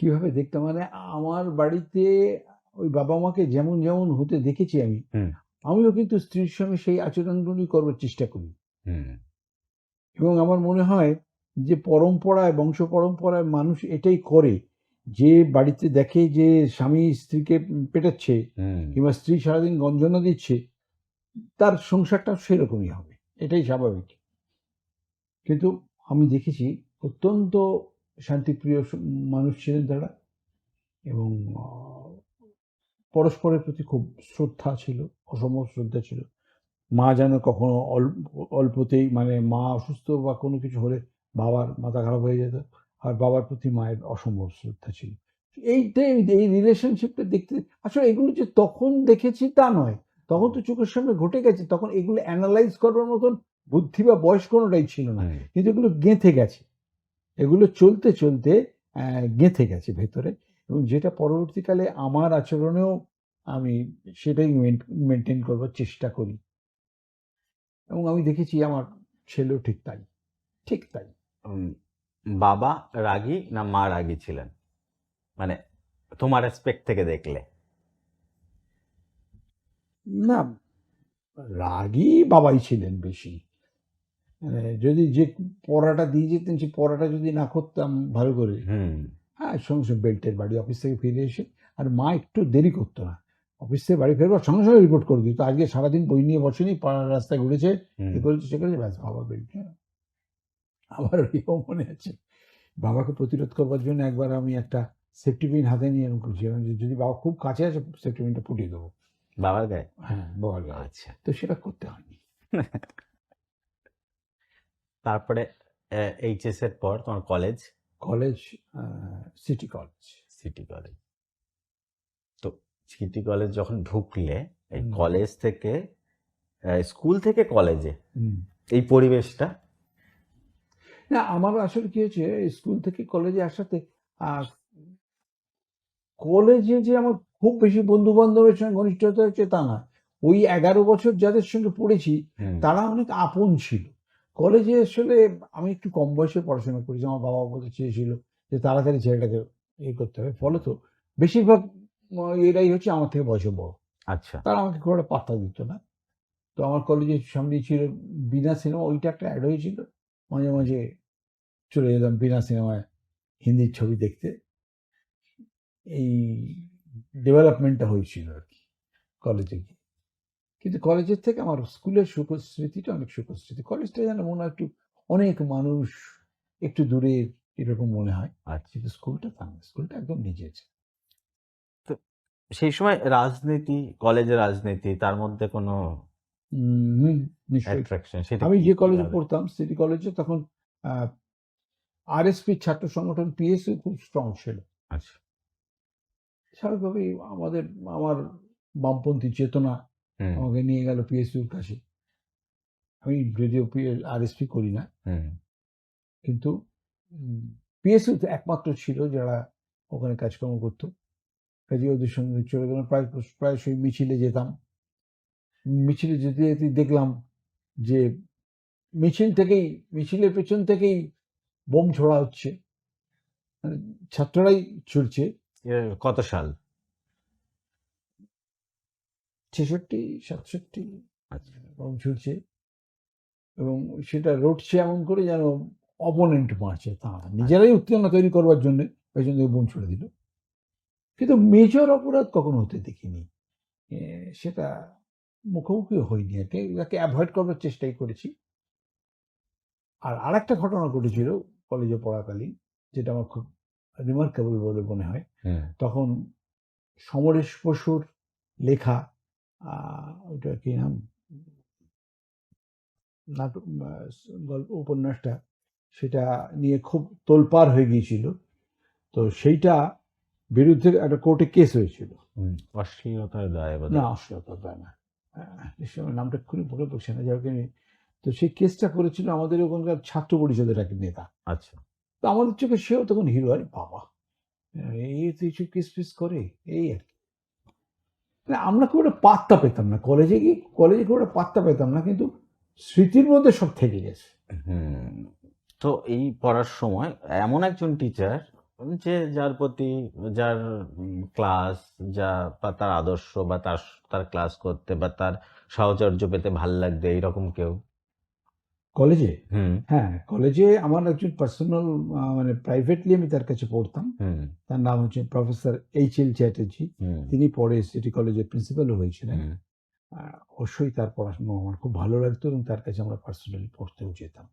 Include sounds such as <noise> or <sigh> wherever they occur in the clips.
কীভাবে দেখতাম মানে আমার বাড়িতে ওই বাবা মাকে যেমন যেমন হতে দেখেছি আমি আমিও কিন্তু স্ত্রীর সঙ্গে সেই আচরণগুলি করবার চেষ্টা করি। এবং আমার মনে হয় যে পরম্পরায় বংশ পরম্পরায় মানুষ এটাই করে যে বাড়িতে দেখে যে স্বামী স্ত্রীকে পেটাচ্ছে কিংবা স্ত্রী সারাদিন গঞ্জনা দিচ্ছে তার সংসারটা সেরকমই হবে। এটাই স্বাভাবিক। কিন্তু আমি দেখেছি অত্যন্ত শান্তিপ্রিয় মানুষ ছিলেন তারা এবং পরস্পরের প্রতি খুব শ্রদ্ধা ছিল অসম শ্রদ্ধা ছিল। মা যেন কখনো অল্প অল্পতেই মানে মা অসুস্থ বা কোনো কিছু হলে বাবার মাথা খারাপ হয়ে যেত আর বাবার প্রতি মায়ের অসম্ভব শ্রদ্ধা ছিল। এইটাই এই রিলেশনশিপটা দেখতে আসলে এগুলো যে তখন দেখেছি তা নয়। তখন তো চোখের সামনে ঘটে গেছে তখন এগুলো অ্যানালাইজ করবার মতন বুদ্ধি বা বয়স কোনোটাই ছিল না। কিন্তু এগুলো গেঁথে গেছে। এগুলো চলতে চলতে গেঁথে গেছে ভেতরে এবং যেটা পরবর্তীকালে আমার আচরণেও আমি সেটাই মেনটেন করবার চেষ্টা করি। এবং আমি দেখেছি আমার ছেলেও ঠিক তাই ঠিক তাই। বাবা রাগী না মা রাগী ছিলেন? মানে তোমার অ্যাসপেক্ট থেকে দেখলে? না রাগী বাবাই ছিলেন বেশি। যদি যে পড়াটা দিয়ে যেতেন সেই পড়াটা যদি না করতাম ভালো করে। হ্যাঁ সঙ্গে সঙ্গে বেল্টের বাড়ি অফিস থেকে ফিরে এসে আর মা একটু দেরি করতো না। অফিস থেকে বাড়ি ফেরবার সঙ্গে সঙ্গে রিপোর্ট করে দিত। আজকে সারাদিন বই নিয়ে বসেনি পাড়ার রাস্তায় ঘুরেছে। এ করেছে সে করেছে ব্যাস বাবা বেল্ট আমার ওইও মনে আছে। বাবাকে প্রতিরোধ করবার জন্য একবার আমি একটা সেফটি পিন হাতে নিয়ে এরকম করছিলাম যে যদি বাবা খুব কাছে আছে সেফটি পিনটা ফুটিয়ে দেবো। বাবার গায়ে? হ্যাঁ বাবার গায়ে। আচ্ছা। তো সেটা করতে হয়নি। <laughs> তারপরে এইচএস এর পর তোমার college college city college city college তো সিটি কলেজ যখন ঢুকলে এই কলেজ থেকে স্কুল থেকে কলেজে এই পরিবেশটা? না আমার আসলে কি হয়েছে স্কুল থেকে কলেজে আসাতে আহ, কলেজে যে আমার খুব বেশি বন্ধু বান্ধবের সঙ্গে ঘনিষ্ঠতা হয়েছে তা না। ওই এগারো বছর যাদের সঙ্গে পড়েছি তারা অনেক আপন ছিল। কলেজে আসলে আমি একটু কম বয়সে পড়াশোনা করেছি আমার বাবা বলতে চেয়েছিল যে তাড়াতাড়ি ছেলেটাকে ইয়ে করতে হবে। ফলে তো বেশিরভাগ এরাই হচ্ছে আমার থেকে বয়সে বড়। আচ্ছা। তারা আমাকে খুব একটা পাত্তা দিত না। তো আমার কলেজের সামনে ছিল বিনা সিনেমা ওইটা একটা অ্যাড হয়েছিল। মাঝে মাঝে চলে যেতাম বিনা সিনেমায় হিন্দির ছবি দেখতে। এই ডেভেলপমেন্টটা হয়েছিল আর কি কলেজে গিয়ে। কিন্তু কলেজের থেকে আমার স্কুলের সুখ স্মৃতিটা অনেক সুখ স্মৃতি কলেজটা যেন মনে হয় একটু অনেক মানুষ একটু দূরে এরকম মনে হয়। আর কিন্তু স্কুলটা তা স্কুলটা একদম নিজের। সেই সময় রাজনীতি কলেজের রাজনীতি তার মধ্যে কোনো আমি যে কলেজে পড়তাম সিটি কলেজে তখন আরএসপি ছাত্র সংগঠন পিএসইউ খুব স্ট্রং ছিল। আচ্ছা। স্বাভাবিকভাবেই আমাদের আমার বামপন্থী চেতনা আমাকে নিয়ে গেল পিএসইউর কাছে। আমি যদিও আরএসপি করি না। কিন্তু কিন্তু তো একমাত্র ছিল যারা ওখানে কাজকর্ম করতো। কাজে ওদের সঙ্গে চলে গেলাম। প্রায় প্রায়শই মিছিলে যেতাম। মিছিলে যেতে যেতে দেখলাম যে মিছিল থেকেই মিছিলের পেছন থেকেই বোম ছোড়া হচ্ছে। মানে ছাত্ররাই ছুটছে কত সাল? ছেষট্টি সাতষট্টি আচ্ছা। ছুটছে এবং সেটা রটছে এমন করে যেন অপোনেন্ট মারছে তা নিজেরাই উত্তেজনা তৈরি করবার জন্য পেছন থেকে বোম ছুড়ে দিল। কিন্তু মেজর অপরাধ কখনো হতে দেখিনি। সেটা মুখোমুখি হয়নি। আর কি তাকে অ্যাভয়েড করবার চেষ্টাই করেছি। আর আর একটা ঘটনা ঘটেছিল কলেজে পড়াকালীন যেটা আমার খুব রিমার্কেবল বলে মনে হয়। হুম, তখন সমরেশ বসুর লেখা ওটা কি নাম? নাটক গল্প উপন্যাসটা সেটা নিয়ে খুব তোলপাড় হয়ে গিয়েছিল। তো সেইটা বিরুদ্ধে একটা কোর্টে কেস হয়েছিল। অশ্লীলতার দায় না অশ্লীলতা দেয় না। নামটা খুবই মনে পড়ছে না যাকে তো সেই কেসটা করেছিল আমাদের ওখানকার ছাত্র পরিষদের এক নেতা। আচ্ছা। তো আমাদের চোখে সেও তখন হিরো আরে বাবা। এই তো এইসব কেস ফেস করে এই আর কি। আমরা খুব একটা পাত্তা পেতাম না। কলেজে গিয়ে কলেজে খুব একটা পাত্তা পেতাম না, কিন্তু স্মৃতির মধ্যে সব থেকে গেছে। তো এই পড়ার সময় এমন একজন টিচার যে যার প্রতি, যার ক্লাস যা বা তার আদর্শ বা তার তার ক্লাস করতে বা তার সাহচর্য পেতে ভালো লাগবে, এইরকম কেউ? কলেজে? হ্যাঁ কলেজে আমার একজন পার্সোনাল মানে প্রাইভেটলি আমি তার কাছে পড়তাম। তার নাম হচ্ছে প্রফেসর এইচ এল চ্যাটার্জি তিনি পরে সিটি কলেজের প্রিন্সিপালও হয়েছিলেন। অবশ্যই তার পড়াশোনা আমার খুব ভালো লাগতো এবং তার কাছে আমরা পার্সোনালি পড়তেও যেতাম।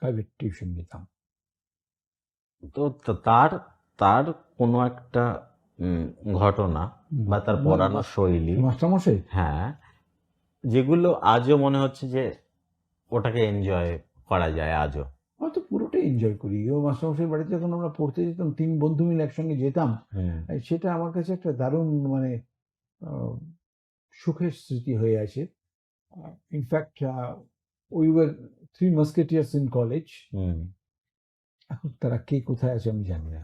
প্রাইভেট টিউশন নিতাম। তো তার তার কোনো একটা ঘটনা বা তার পড়ানোর শৈলী মাস্টারমশাই? হ্যাঁ যেগুলো আজও মনে হচ্ছে যে ওটাকে এনজয় করা যায় আজও। হয়তো পুরোটাই এনজয় করি। ও মাস্টারমশাই বাড়িতে যখন আমরা পড়তে যেতাম তিন বন্ধু মিলে একসঙ্গে যেতাম সেটা আমার কাছে একটা দারুণ মানে সুখের স্মৃতি হয়ে আছে। In fact we were three musketeers in college এখন তারা কে কোথায় আছে আমি জানি না।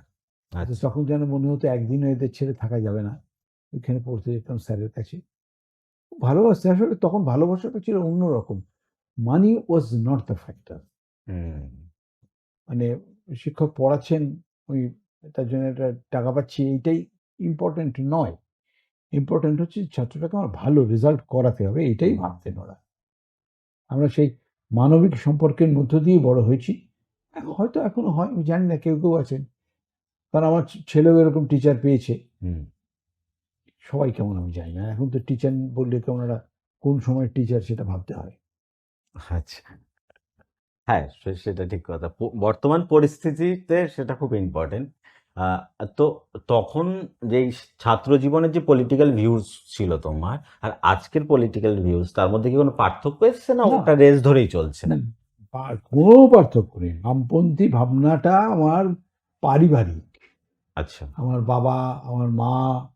আচ্ছা। তখন যেন মনে হতো একদিনও এদের ছেড়ে থাকা যাবে না। ওইখানে পড়তে যেতাম স্যারের কাছে। ভালোবাসতে। আসলে তখন ভালোবাসাটা ছিল অন্যরকম। Money was not the factor মানে শিক্ষক পড়াচ্ছেন ওই তার জন্য একটা টাকা পাচ্ছি এইটাই ইম্পর্টেন্ট নয়। ইম্পর্টেন্ট হচ্ছে ছাত্রটাকে আমার ভালো রেজাল্ট করাতে হবে এটাই ভাবতেন ওরা। আমরা সেই মানবিক সম্পর্কের মধ্য দিয়ে বড় হয়েছি। হয়তো এখনও হয় আমি জানি না কেউ কেউ আছেন। কারণ আমার ছেলেও এরকম টিচার পেয়েছে। সবাই কেমন আমি জানি না। এখন তো টিচার বললে কেমন ওরা কোন সময় টিচার সেটা ভাবতে হয়। আচ্ছা। হ্যাঁ সে- সেটা ঠিক কথা। প- বর্তমান পরিস্থিতিতে সেটা খুব ইম্পর্টেন্ট তো তখন যেই ছাত্র জীবনের যে পলিটিক্যাল ভিউজ ছিল তোমার আর আজকের পলিটিক্যাল ভিউজ তার মধ্যে কি কোনো পার্থক্য এসছে না না। ওটা রেস ধরেই চলছে? না পা- কোনো পার্থক্য নেই। বামপন্থী ভাবনাটা আমার পারিবারিক। আচ্ছা। আমার বাবা আমার মা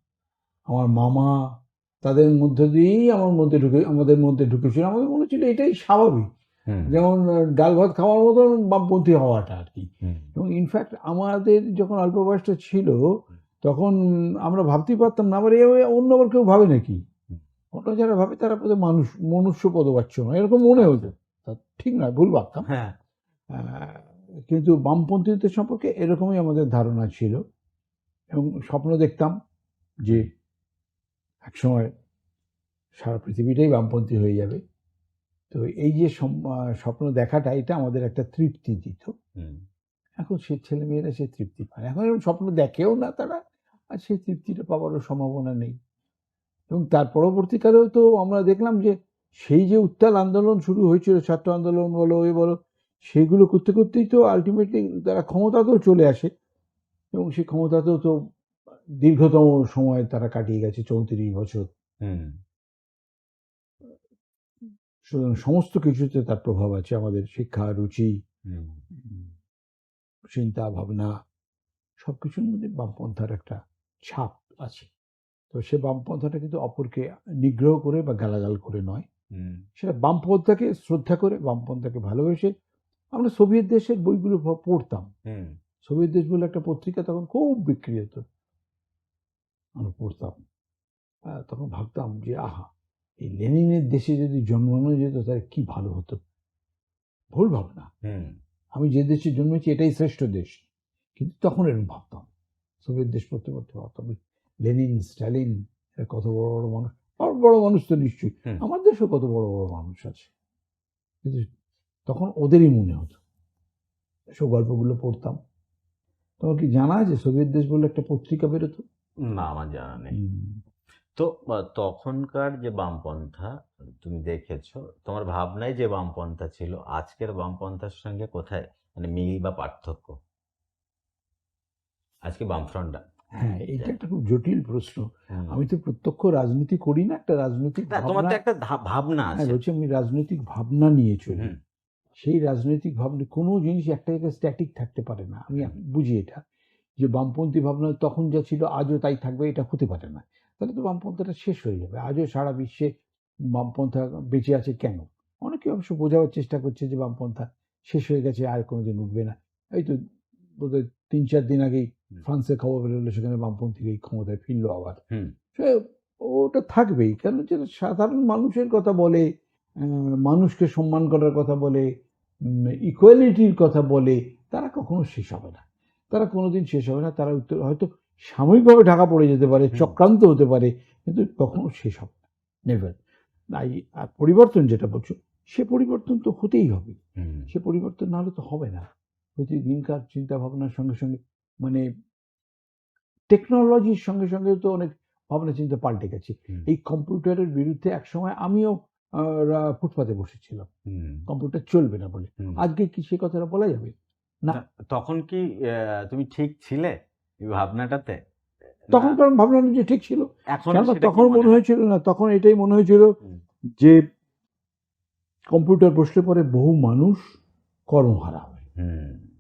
আমার মামা তাদের মধ্য দিয়েই আমার মধ্যে ঢুকে আমাদের মধ্যে ঢুকেছিল। আমাদের মনে হচ্ছিল এটাই স্বাভাবিক। যেমন ডাল ভাত খাওয়ার মতন বামপন্থী হওয়াটা আর কি। এবং ইনফ্যাক্ট আমাদের যখন অল্প বয়সটা ছিল তখন আমরা ভাবতেই পারতাম না আবার এ অন্য আবার কেউ ভাবে নাকি? অন্য যারা ভাবে তারা বোধহয় মানুষ মনুষ্য পদ পদবাচ্য নয়। এরকম মনে হতো। তা ঠিক নয় ভুল ভাবতাম। হ্যাঁ। কিন্তু বামপন্থীদের সম্পর্কে এরকমই আমাদের ধারণা ছিল। এবং স্বপ্ন দেখতাম যে একসময় সারা পৃথিবীটাই বামপন্থী হয়ে যাবে। তো এই যে স্বপ্ন দেখাটা এটা আমাদের একটা তৃপ্তি দিত। এখন সে ছেলে মেয়েরা সেই তৃপ্তি পায়। এখন এরকম স্বপ্ন দেখেও না তারা আর সেই তৃপ্তিটা পাওয়ারও সম্ভাবনা নেই। এবং তার পরবর্তীকালেও তো আমরা দেখলাম যে সেই যে উত্তাল আন্দোলন শুরু হয়েছিল ছাত্র আন্দোলন বলো এ বলো সেগুলো করতে করতেই তো আলটিমেটলি তারা ক্ষমতাতেও চলে আসে। এবং সেই ক্ষমতাতেও তো দীর্ঘতম সময় তারা কাটিয়ে গেছে চৌত্রিশ বছর। সুতরাং সমস্ত কিছুতে তার প্রভাব আছে আমাদের শিক্ষা রুচি চিন্তা ভাবনা সব কিছুর মধ্যে বামপন্থার একটা ছাপ আছে। তো সে বামপন্থাটা কিন্তু অপরকে নিগ্রহ করে বা গালাগাল করে নয়। হুম। সেটা বামপন্থাকে শ্রদ্ধা করে বামপন্থাকে ভালোবেসে আমরা সোভিয়েত দেশের বইগুলো পড়তাম। হুম। সোভিয়েত দেশ বলে একটা পত্রিকা তখন খুব বিক্রি হতো আমরা পড়তাম তখন ভাবতাম যে আহা এই লেনিনের দেশে যদি জন্মানো যেত তাহলে কি ভালো হতো? ভুল ভাবনা। আমি যে দেশে জন্মেছি এটাই শ্রেষ্ঠ দেশ। কিন্তু তখন এরকম ভাবতাম। সোভিয়েত দেশ পড়তে পড়তে ভাবতাম লেনিন স্ট্যালিন কত বড় বড় মানুষ? বড় বড় মানুষ তো নিশ্চয়ই। আমার দেশেও কত বড় বড় মানুষ আছে। কিন্তু তখন ওদেরই মনে হতো। এসব গল্পগুলো পড়তাম। তোমার কি জানা আছে? সোভিয়েত দেশ বলে একটা পত্রিকা বেরোতো? না আমার জানা নেই। তো তখনকার যে বামপন্থা তুমি দেখেছ তোমার ভাবনায় যে বামপন্থা ছিল আজকের বামপন্থার সঙ্গে কোথায়? মানে মিল বা পার্থক্য? আজকে বামফ্রন্টটা। হ্যাঁ এইটা একটা খুব জটিল প্রশ্ন। আমি তো প্রত্যক্ষ রাজনীতি করি না একটা রাজনৈতিক তোমার তো ভাবনা একটা ভাবনা হ্যাঁ আছে। বলছি আমি রাজনৈতিক ভাবনা নিয়ে চলি। সেই রাজনৈতিক ভাবনা কোনো জিনিস একটা জায়গায় স্ট্যাটিক থাকতে পারে না। আমি বুঝি এটা। যে বামপন্থী ভাবনা তখন যা ছিল আজও তাই থাকবে এটা হতে পারে না। তাহলে তো বামপন্থাটা শেষ হয়ে যাবে। আজও সারা বিশ্বে বামপন্থা বেঁচে আছে কেন? অনেকে অবশ্য বোঝাবার চেষ্টা করছে যে বামপন্থা শেষ হয়ে গেছে আর কোনোদিন উঠবে না। এই তো বোধহয় তিন চার দিন আগেই ফ্রান্সের খবর বেরোলো সেখানে বামপন্থী এই ক্ষমতায় ফিরলো আবার। সে ওটা থাকবেই কারণ যেটা সাধারণ মানুষের কথা বলে মানুষকে সম্মান করার কথা বলে ইকুয়ালিটির কথা বলে তারা কখনো শেষ হবে না। তারা কোনোদিন শেষ হবে না তারা উত্তর হয়তো সাময়িকভাবে ঢাকা পড়ে যেতে পারে চক্রান্ত হতে পারে কিন্তু কখনো শেষ হবে না। নেভার তাই আর পরিবর্তন যেটা বলছো সে পরিবর্তন তো হতেই হবে। সে পরিবর্তন না হলে তো হবে না। প্রতিদিনকার চিন্তা ভাবনার সঙ্গে সঙ্গে মানে টেকনোলজির সঙ্গে সঙ্গে তো অনেক ভাবনা চিন্তা পাল্টে গেছে। এই কম্পিউটারের বিরুদ্ধে একসময় আমিও ফুটপাতে বসেছিলাম। কম্পিউটার চলবে না বলে। আজকে কি সে কথাটা বলা যাবে? না। তখন কি তুমি ঠিক ছিলে এই ভাবনাটাতে? তখন কারণ ভাবলাম যে ঠিক ছিল। এখন তখন মনে হয়? হয়েছিল না তখন এটাই মনে হয়েছিল যে কম্পিউটার বসলে পরে বহু মানুষ কর্মহারা হবে।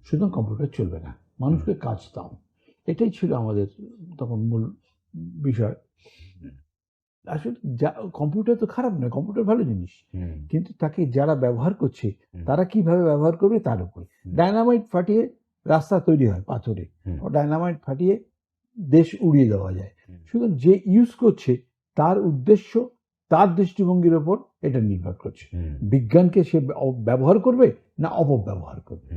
সুতরাং কম্পিউটার চলবে না। মানুষকে কাজ দাও। এটাই ছিল আমাদের তখন মূল বিষয়। আসলে যা কম্পিউটার তো খারাপ নয় কম্পিউটার ভালো জিনিস। কিন্তু তাকে যারা ব্যবহার করছে তারা কীভাবে ব্যবহার করবে তার উপর। ডায়নামাইট ফাটিয়ে রাস্তা তৈরি হয় পাথরে। ও ডায়নামাইট ফাটিয়ে দেশ উড়িয়ে দেওয়া যায়। সুতরাং যে ইউজ করছে তার উদ্দেশ্য তার দৃষ্টিভঙ্গির ওপর এটা নির্ভর করছে। বিজ্ঞানকে সে ব্যবহার করবে না অপব্যবহার করবে।